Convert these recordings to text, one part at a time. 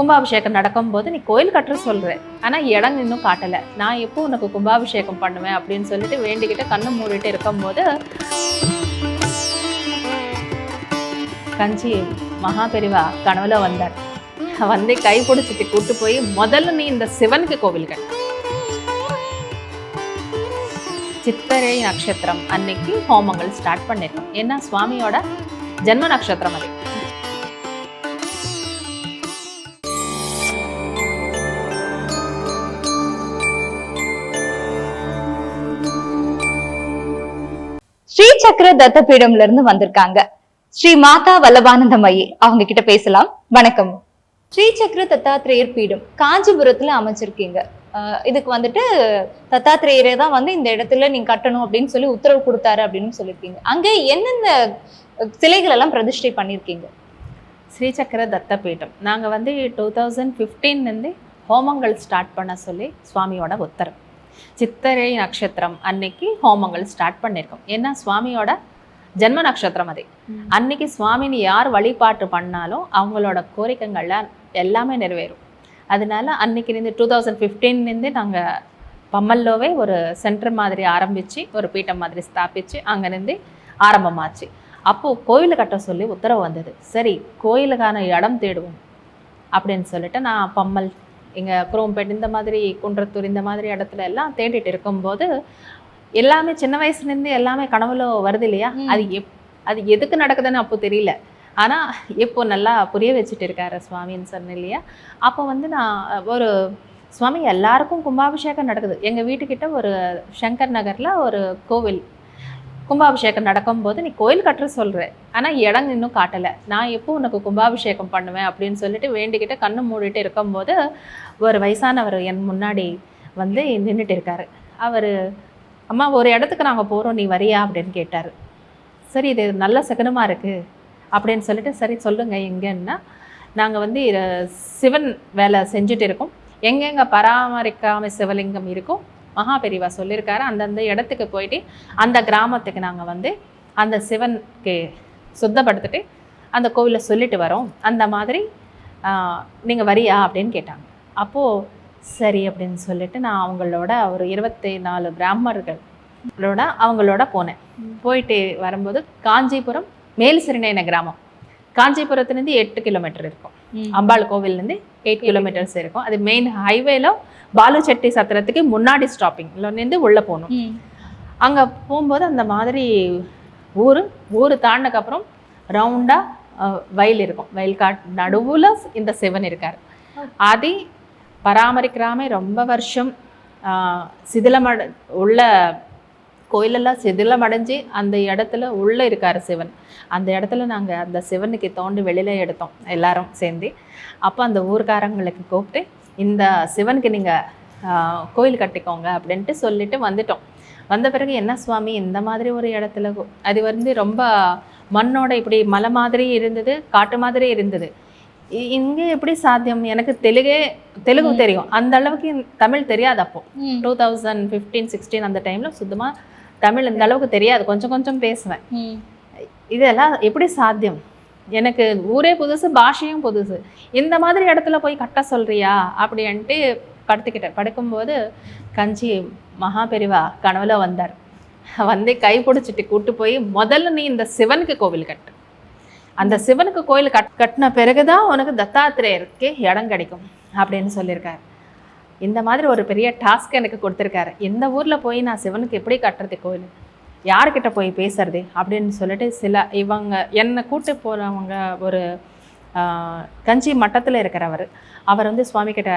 கும்பாபிஷேகம் நடக்கும்போது நீ கோயில் கட்டுற சொல்ற. ஆனா இடம் இன்னும் காட்டல. நான் எப்போ உனக்கு கும்பாபிஷேகம் பண்ணுவேன் அப்படின்னு சொல்லிட்டு வேண்டிக்கிட்டு கண்ணை மூடிட்டு இருக்கும்போது கஞ்சி மகா பெரிவா கனவுல வந்தார். வந்து கை பிடிச்சிட்டு கூட்டு போய் முதல்ல நீ இந்த சிவனுக்கு கோவில் கட்டு. சித்திரை நட்சத்திரம் அன்னைக்கு ஹோமங்கள் ஸ்டார்ட் பண்ணிருக்கோம். ஏன்னா சுவாமியோட ஜென்ம நட்சத்திரம் அது. ஸ்ரீ சக்கர தத்தபீடம்ல இருந்து வந்திருக்காங்க. ஸ்ரீ மாதா வல்லபானந்தமயி அவங்க கிட்ட பேசலாம். வணக்கம். ஸ்ரீ சக்கர தத்தாத்திரேயர் பீடம் காஞ்சிபுரத்துல அமைச்சிருக்கீங்க இதுக்கு வந்துட்டு தத்தாத்திரேயரே தான் வந்து இந்த இடத்துல நீங்க கட்டணும் அப்படின்னு சொல்லி உத்தரவு கொடுத்தாரு அப்படின்னு சொல்லியிருக்கீங்க. அங்க எந்தெந்த சிலைகள் எல்லாம் பிரதிஷ்டை சக்கர ஸ்ரீசக்கர தத்தபீடம். நாங்கள் வந்து டூ தௌசண்ட் ஃபிஃப்டீன்லேருந்து ஹோமங்கள் ஸ்டார்ட் பண்ண சொல்லி சுவாமியோட உத்தரவு. சித்திரை நட்சத்திரம் அன்னைக்கு ஹோமங்கள் ஸ்டார்ட் பண்ணியிருக்கோம் ஏன்னா சுவாமியோட ஜென்ம நட்சத்திரம் அது. அன்னைக்கு சுவாமிని யார் வழிபாட்டு பண்ணாலும் அவங்களோட கோரிக்கைகள்ல எல்லாமே நிறைவேறும். அதனால அன்னைக்கு இருந்து டூ தௌசண்ட் ஃபிஃப்டீன்லேருந்து நாங்கள் பம்மல்லோவே ஒரு சென்டர் மாதிரி ஆரம்பித்து ஒரு பீட்டம் மாதிரி ஸ்தாபித்து அங்கேருந்து ஆரம்பமாச்சு. அப்போது கோயில் கட்ட சொல்லி உத்தரவு வந்தது. சரி கோயிலுக்கான இடம் தேடுவோம் அப்படின்னு சொல்லிட்டு நான் பம்மல் இங்கே குரோம்பேட் இந்த மாதிரி குன்றத்தூர் இந்த மாதிரி இடத்துல எல்லாம் தேடிட்டு இருக்கும்போது எல்லாமே சின்ன வயசுலேருந்து எல்லாமே கனவுல வருது இல்லையா. அது எப் அது எதுக்கு நடக்குதுன்னு அப்போ தெரியல. ஆனால் இப்போ நல்லா புரிய வச்சுட்டு இருக்காரு சுவாமின்னு சொன்னேன் இல்லையா? அப்போ வந்து நான் ஒரு சுவாமி எல்லாருக்கும் கும்பாபிஷேகம் நடக்குது. எங்கள் வீட்டுக்கிட்ட ஒரு சங்கர் நகரில் ஒரு கோவில் கும்பாபிஷேகம் நடக்கும்போது நீ கோயில் கட்டுற சொல்கிற ஆனால் இடம் இன்னும் காட்டலை. நான் எப்போ உனக்கு கும்பாபிஷேகம் பண்ணுவேன் அப்படின்னு சொல்லிட்டு வேண்டிக்கிட்டு கண்ணு மூடிட்டு இருக்கும்போது ஒரு வயசானவர் என் முன்னாடி வந்து நின்றுட்டு இருக்கார். அவர் அம்மா ஒரு இடத்துக்கு நாங்கள் போகிறோம் நீ வரியா? அப்படின்னு கேட்டார். சரி இது நல்ல சகனமாக இருக்குது அப்படின்னு சொல்லிட்டு சரி சொல்லுங்கள் எங்கன்னா நாங்கள் வந்து சிவன் வேலை செஞ்சுட்டு இருக்கோம். எங்கெங்கே பராமரிக்காமல் சிவலிங்கம் இருக்கும் மகா பெரிவா சொல்லியிருக்காரு. அந்தந்த இடத்துக்கு போயிட்டு அந்த கிராமத்துக்கு நாங்கள் வந்து அந்த சிவனுக்கு சுத்தப்படுத்திட்டு அந்த கோவிலை சொல்லிட்டு வரோம். அந்த மாதிரி நீங்கள் வரியா அப்படின்னு கேட்டாங்க. அப்போது சரி அப்படின்னு சொல்லிட்டு நான் அவங்களோட ஒரு இருபத்தி நாலு பிராமணர்களோட அவங்களோட போனேன். போயிட்டு வரும்போது காஞ்சிபுரம் மேல் சிறுநேன கிராமம். காஞ்சிபுரத்துலேருந்து எட்டு கிலோமீட்டர் இருக்கும். அம்பாள் கோவில்லேருந்து எயிட் கிலோமீட்டர்ஸ் இருக்கும். அது மெயின் ஹைவேல பாலுச்செட்டி சத்திரத்துக்கு முன்னாடி ஸ்டாப்பிங்லேருந்து உள்ளே போகணும். அங்கே போகும்போது அந்த மாதிரி ஊர் ஊர் தாண்டினதுக்கப்புறம் ரவுண்டாக வயல் இருக்கும். வயல் காட் நடுவில் இந்த சிவன் இருக்கார். அதை பராமரிக்கிறாம ரொம்ப வருஷம் சிதிலமட உள்ள கோயிலெல்லாம் சிதிலமடைஞ்சு அந்த இடத்துல உள்ளே இருக்கார் சிவன். அந்த இடத்துல நாங்கள் அந்த சிவனுக்கு தோண்டி வெளியில் எடுத்தோம். எல்லாரும் சேர்ந்து. அப்போ அந்த ஊர்க்காரங்களுக்கு கூப்பிட்டு இந்த சிவனுக்கு நீங்கள் கோயில் கட்டிக்கோங்க அப்படின்ட்டு சொல்லிட்டு வந்துட்டோம். வந்த பிறகு என்ன சுவாமி இந்த மாதிரி ஒரு இடத்துல அது வந்து ரொம்ப மண்ணோட இப்படி மலை மாதிரி இருந்தது காட்டு மாதிரி இருந்தது. இங்க எப்படி சாத்தியம்? எனக்கு தெலுங்கே தெலுங்கு. தெரியும். அந்த அளவுக்கு தமிழ் தெரியாது அப்போ. டூ தௌசண்ட் ஃபிஃப்டீன் சிக்ஸ்டீன் அந்த டைம்ல சுத்தமா தமிழ் இந்த அளவுக்கு தெரியாது. கொஞ்சம் கொஞ்சம் பேசுவேன். இதெல்லாம் எப்படி சாத்தியம்? எனக்கு ஊரே புதுசு பாஷையும் புதுசு. இந்த மாதிரி இடத்துல போய் கட்ட சொல்றியா? அப்படின்ட்டு படுத்துக்கிட்டேன். படுக்கும்போது கஞ்சி மகா பெரிவா கனவுல வந்தார். வந்து கை பிடிச்சிட்டு கூட்டு போய் முதல்ல நீ இந்த சிவனுக்கு கோவில் கட்டு. அந்த சிவனுக்கு கோயில் கட் கட்டின பிறகுதான் உனக்கு தத்தாத்திரேயருக்கு இடம் கிடைக்கும் அப்படின்னு சொல்லியிருக்காரு. இந்த மாதிரி ஒரு பெரிய டாஸ்க் எனக்கு கொடுத்துருக்காரு. இந்த ஊரில் போய் நான் சிவனுக்கு எப்படி கட்டுறது கோயில் யார்கிட்ட போய் பேசுறது அப்படின்னு சொல்லிட்டு சில இவங்க என்னை கூட்டு போகிறவங்க ஒரு கஞ்சி மட்டத்தில் இருக்கிறவர். அவர் வந்து சுவாமி கிட்ட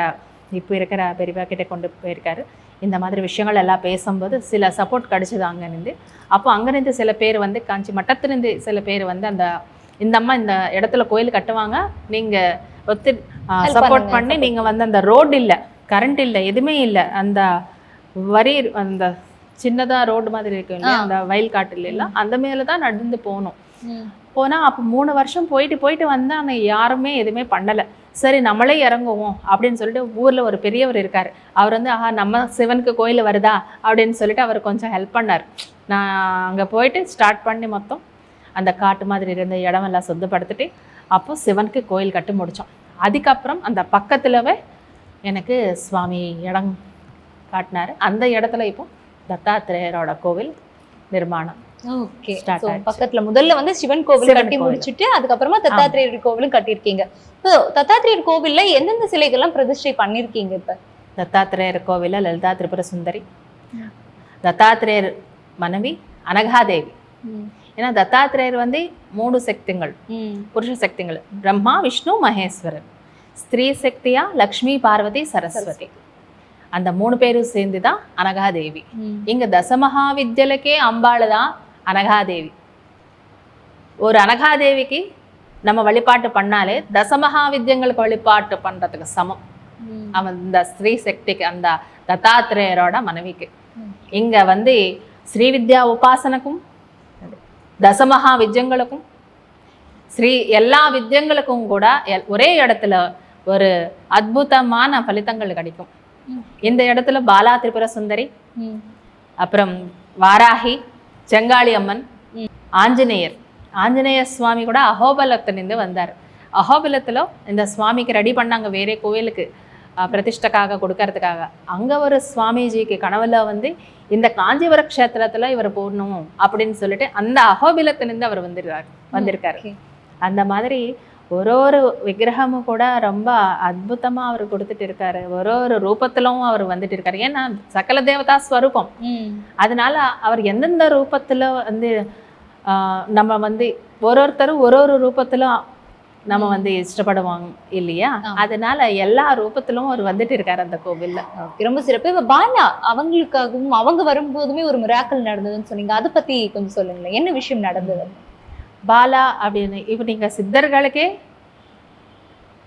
இப்போ இருக்கிற பெரியவா கிட்ட கொண்டு போயிருக்காரு. இந்த மாதிரி விஷயங்கள் எல்லாம் பேசும்போது சில சப்போர்ட் கிடைச்சது அங்கேருந்து. அப்போ அங்கேருந்து சில பேர் வந்து காஞ்சி மட்டத்திலிருந்து சில பேர் வந்து அந்த இந்த அம்மா இந்த இடத்துல கோயில் கட்டுவாங்க. நீங்கள் ஒத்து சப்போர்ட் பண்ணி. நீங்கள் வந்து அந்த ரோடு இல்லை கரண்ட் இல்லை எதுவுமே இல்லை அந்த வரி அந்த சின்னதாக ரோடு மாதிரி இருக்கும் இல்லையா. அந்த வயல் காட்டுல எல்லாம். அந்த மேலே தான் நடந்து போகணும் போனால் அப்போ மூணு வருஷம் போயிட்டு போயிட்டு வந்து ஆனால் யாருமே எதுவுமே பண்ணலை. சரி நம்மளே இறங்குவோம் அப்படின்னு சொல்லிட்டு ஊரில் ஒரு பெரியவர் இருக்கார். அவர் வந்து ஆஹா நம்ம சிவனுக்கு கோயில் வருதா? அப்படின்னு சொல்லிட்டு அவர் கொஞ்சம் ஹெல்ப் பண்ணார். நான் அங்கே போயிட்டு ஸ்டார்ட் பண்ணி மொத்தம் அந்த காட்டு மாதிரி இருந்த இடமெல்லாம் சுத்தப்படுத்திட்டு அப்போ சிவனுக்கு கோயில் கட்டி முடித்தோம் அதுக்கப்புறம் அந்த பக்கத்துலவே எனக்கு சுவாமி இடம் காட்டினாரு. அந்த இடத்துல இப்போ தத்தாத்திரேயரோட கோவில் நிர்மாணம் ஓகே. பக்கத்துல முதல்ல வந்து சிவன் கோவில் கட்டி. முடிச்சிட்டு அதுக்கப்புறமா தத்தாத்திரேயர் கோவிலும் கட்டியிருக்கீங்க. இப்போ தத்தாத்திரேயர் கோவில்ல எந்தெந்த சிலைகள்லாம் பிரதிஷ்டை பண்ணிருக்கீங்க இப்ப? தத்தாத்திரேயர் கோவிலில் லலிதா திரிபுர சுந்தரி தத்தாத்திரேயர் மனைவி அனகாதேவி. ஏன்னா தத்தாத்திரேயர் வந்து மூணு சக்திகள். புருஷ சக்திகள். பிரம்மா விஷ்ணு மகேஸ்வரன். ஸ்திரீ சக்தியா லக்ஷ்மி பார்வதி சரஸ்வதி. அந்த மூணு பேரும் சேர்ந்து தான் அனகாதேவி இங்க தசமகாவித்யலுக்கே அம்பாள் தான் அனகாதேவி. ஒரு அனகாதேவிக்கு நம்ம வழிபாட்டு பண்ணாலே தசமகாவித்யங்களுக்கு வழிபாட்டு பண்றதுக்கு சமம். அவன் இந்த ஸ்ரீ சக்திக்கு அந்த தத்தாத்திரேயரோட மனைவிக்கு. இங்க வந்து ஸ்ரீவித்யா உபாசனக்கும் தசமகா வித்யங்களுக்கும் ஸ்ரீ எல்லா வித்யங்களுக்கும் கூட ஒரே இடத்துல ஒரு அற்புதமான பலிதங்கள் கிடைக்கும். இந்த இடத்துல பாலா திரிபுர சுந்தரி அப்புறம் வாராகி செங்காளி அம்மன். ஆஞ்சநேயர். ஆஞ்சநேய சுவாமி கூட அஹோபலத்திலிருந்து வந்தார். அஹோபலத்தில் இந்த சுவாமிக்கு ரெடி பண்ணாங்க வேறே கோவிலுக்கு பிரதிஷ்டைக்காக கொடுக்கறதுக்காக. அங்கே ஒரு சுவாமிஜிக்கு கனவுல வந்து இந்த காஞ்சிபுர க்ஷேத்திரத்தில் இவர் போடணும் அப்படின்னு சொல்லிட்டு அந்த அஹோபிலத்திலிருந்து அவர் வந்துருக்கார். வந்திருக்காரு. அந்த மாதிரி ஒரு ஒரு விக்கிரகமும் கூட ரொம்ப அற்புதமா அவர் கொடுத்துட்டு இருக்காரு. ஒரு ஒரு ரூபத்திலும் அவர் வந்துட்டு இருக்காரு. ஏன்னா சகல தேவதா ஸ்வரூபம். அதனால அவர் எந்தெந்த ரூபத்துல வந்து நம்ம வந்து ஒரு ஒருத்தரும் ஒரு ஒரு ரூபத்திலும் நம்ம வந்து இஷ்டப்படுவாங்க இல்லையா. அதனால எல்லா ரூபத்திலும் அவர் வந்துட்டு இருக்காரு அந்த கோவில்ல. ரொம்ப சிறப்பு. இப்ப பாலா அவங்களுக்காகவும் அவங்க வரும்போதுமே ஒரு மிராக்கல் நடந்ததுன்னு சொன்னீங்க. அதை பத்தி கொஞ்சம் சொல்லுங்களேன். என்ன விஷயம் நடந்தது? பாலா அப்படின்னு இப்ப நீங்க சித்தர்களுக்கே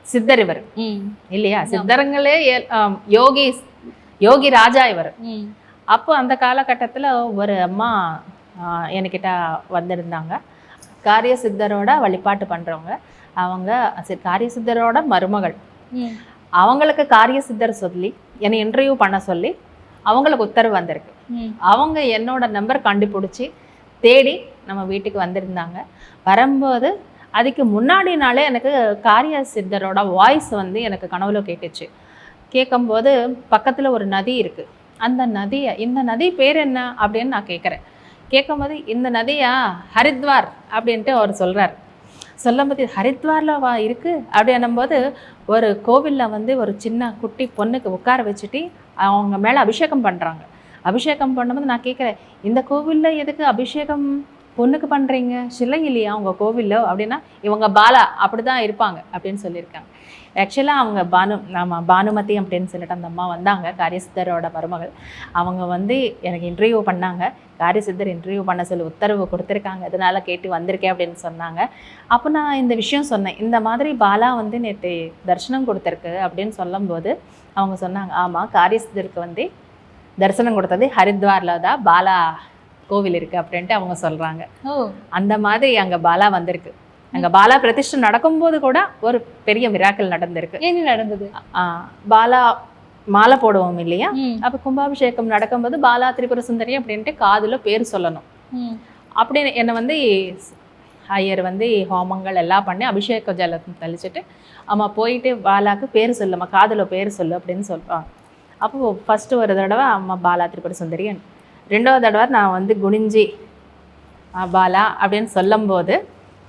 சித்தர் இவர். இல்லையா? சித்தருங்களே யோகி யோகி ராஜா இவர். அப்போ அந்த காலகட்டத்தில் ஒரு அம்மா என்கிட்ட வந்திருந்தாங்க. காரிய சித்தரோட வழிபாட்டு பண்ணுறவங்க அவங்க காரிய சித்தரோட மருமகள். அவங்களுக்கு காரிய சித்தர் சொல்லி என்னை இன்டர்வியூ பண்ண சொல்லி அவங்களுக்கு உத்தரவு வந்திருக்கு. அவங்க என்னோட நம்பர் கண்டுபிடிச்சி தேடி நம்ம வீட்டுக்கு வந்திருந்தாங்க. வரும்போது அதுக்கு முன்னாடி நாளே எனக்கு காரிய சித்தரோட வாய்ஸ் வந்து எனக்கு கனவுல கேட்டுச்சு. கேட்கும்போது பக்கத்தில் ஒரு நதி இருக்குது அந்த நதியை இந்த நதி பேர் என்ன அப்படின்னு நான் கேட்குறேன். கேட்கும்போது இந்த நதியா ஹரித்வார் அப்படின்ட்டு அவர் சொல்கிறார் சொல்லும்போது ஹரித்வாரில் வா இருக்குது அப்படின்னும்போது ஒரு கோவிலில் வந்து ஒரு சின்ன குட்டி பொண்ணுக்கு உட்கார வச்சுட்டு அவங்க மேலே அபிஷேகம் பண்ணுறாங்க அபிஷேகம் பண்ணும்போது நான் கேட்குறேன் இந்த கோவிலில் எதுக்கு அபிஷேகம் பொண்ணுக்கு பண்ணுறீங்க சிலை இல்லையா உங்கள் கோவிலில்? அப்படின்னா இவங்க பாலா அப்படி தான் இருப்பாங்க அப்படின்னு சொல்லியிருக்காங்க. ஆக்சுவலாக அவங்க பானு நம்ம பானுமதி அப்படின்னு சொல்லிட்டு அந்த அம்மா வந்தாங்க காரியசித்தரோட மருமகள். அவங்க வந்து எனக்கு இன்டர்வியூ பண்ணாங்க. காரியசித்தர் இன்டர்வியூ பண்ண சொல்லி உத்தரவு கொடுத்துருக்காங்க. இதனால் கேட்டு வந்திருக்கேன் அப்படின்னு சொன்னாங்க. அப்போ நான் இந்த விஷயம் சொன்னேன். இந்த மாதிரி பாலா வந்து நேற்று தரிசனம் கொடுத்துருக்கு அப்படின்னு சொல்லும்போது அவங்க சொன்னாங்க ஆமாம் காரியசித்தருக்கு வந்து தரிசனம் கொடுத்தது ஹரித்வாரில் தான் பாலா கோவில் இருக்குது அப்படின்ட்டு அவங்க சொல்கிறாங்க அந்த மாதிரி அங்கே பாலா வந்திருக்கு. அங்கே பாலா பிரதிஷ்டை நடக்கும்போது கூட ஒரு பெரிய மிராக்கள் நடந்திருக்கு. என்ன நடந்தது? பாலா மாலை போடுவோம் இல்லையா? அப்போ கும்பாபிஷேகம் நடக்கும்போது பாலா திரிபுர சுந்தரி அப்படின்ட்டு காதுல பேர் சொல்லணும். அப்படின்னு என்னை வந்து ஐயர் வந்து ஹோமங்கள் எல்லாம் பண்ணி அபிஷேக ஜலம் தெளிச்சிட்டு அம்மா போயிட்டு பாலாக்கு பேர் சொல்லும்மா காதுல பேர் சொல்லு அப்படின்னு சொல்லுவாங்க அப்போ ஃபர்ஸ்ட் ஒரு தடவை அம்மா பாலா திரிபுர சுந்தரி ரெண்டாவது தடவை நான் வந்து குனிஞ்சி பாலா அப்படின்னு சொல்லும்போது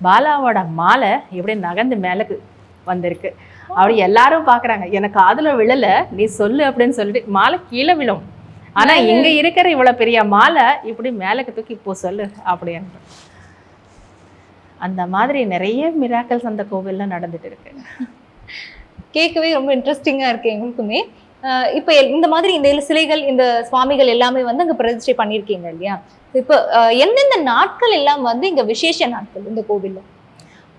பாலாவோட மாலை இப்படி நகர்ந்து மேலுக்கு வந்திருக்கு. அப்படி எல்லாரும் பார்க்குறாங்க. எனக்கு காதுல விழல நீ சொல்லு அப்படின்னு சொல்லிட்டு மாலை கீழே விழும். ஆனா இங்க இருக்கிற இவ்வளவு பெரிய மாலை இப்படி மேலுக்கு தூக்கி இப்போ சொல்லு அப்படின்னு. அந்த மாதிரி நிறைய மிராக்கல்ஸ் அந்த கோவில்ல நடந்துட்டு இருக்கு. கேட்கவே ரொம்ப இன்ட்ரெஸ்டிங்கா இருக்கு எங்களுக்குமே. இப்ப இந்த மாதிரி இந்த சிலைகள் இந்த சுவாமிகள் எல்லாமே வந்து அங்க பிரதிஷ்டை பண்ணியிருக்கீங்க இல்லையா? இப்ப எந்தெந்த நாட்கள் எல்லாம் வந்து இங்க விசேஷ நாட்கள் இந்த கோவில்ல?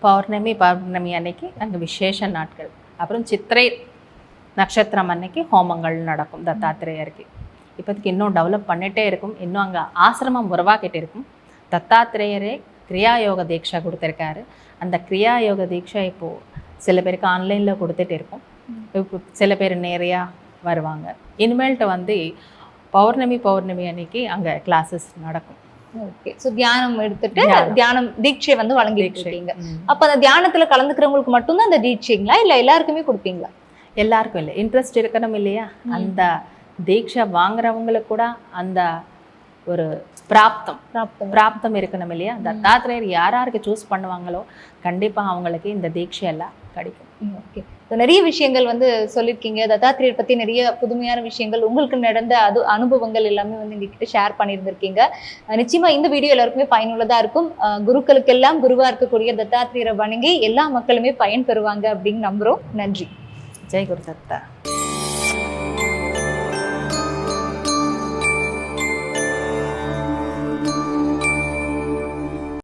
பௌர்ணமி பௌர்ணமி அன்னைக்கு அங்க விசேஷ நாட்கள். அப்புறம் சித்திரை நட்சத்திரம் அன்னைக்கு ஹோமங்கள் நடக்கும் தத்தாத்திரேயருக்கு. இப்போதைக்கு இன்னும் டெவலப் பண்ணிட்டே இருக்கும். இன்னும் அங்க ஆசிரமம் உருவாக்கிட்டு இருக்கும். தத்தாத்திரேயரே கிரியா யோக தீட்சை கொடுத்துருக்காரு. அந்த கிரியா யோக தீட்சை இப்போ சில பேருக்கு ஆன்லைன்ல கொடுத்துட்டு இருக்கோம். இப்போ சில பேர் நேரையா வருவாங்க. இனிமேல்ட்டு வந்து பௌர்ணமி பௌர்ணமி அன்னைக்கு அங்க கிளாஸஸ் நடக்கும். ஓகே சோ தியானம் எடுத்துட்டு தியானம். தீட்சை வந்து வழங்கிட்டு. இருக்கீங்க. அப்ப அந்த தியானத்துல கலந்துக்கிறவங்களுக்கு மட்டும்தான் அந்த தீட்சைங்களா? இல்ல எல்லாருக்குமே கொடுப்பீங்களா? எல்லாருக்கும் இல்லை. இன்ட்ரெஸ்ட் இருக்கணும் இல்லையா. அந்த தீட்சை வாங்குறவங்களுக்கு கூட அந்த ஒரு பிராப்தம். பிராப்தம். பிராப்தம் இருக்கணும் இல்லையா? தத்தாத்திரேயர் யார் யாருக்கு சூஸ் பண்ணுவாங்களோ கண்டிப்பா அவங்களுக்கு இந்த தீட்சை எல்லாம் கிடைக்கும். ஓகே நிறைய விஷயங்கள் வந்து சொல்லியிருக்கீங்க தத்தாத்திரியர் பத்தி நிறைய புதுமையான விஷயங்கள் உங்களுக்கு நடந்த அது அனுபவங்கள் எல்லாமே வந்து எங்ககிட்ட ஷேர் பண்ணியிருந்திருக்கீங்க. நிச்சயமாக நிச்சயமா இந்த வீடியோ எல்லாருக்குமே பயனுள்ளதா இருக்கும். குருக்களுக்கெல்லாம் குருவா இருக்கக்கூடிய தத்தாத்திரியரை வணங்கி எல்லா மக்களுமே பயன் பெறுவாங்க அப்படின்னு நம்புறோம். நன்றி. ஜெய் குரு தத்தா.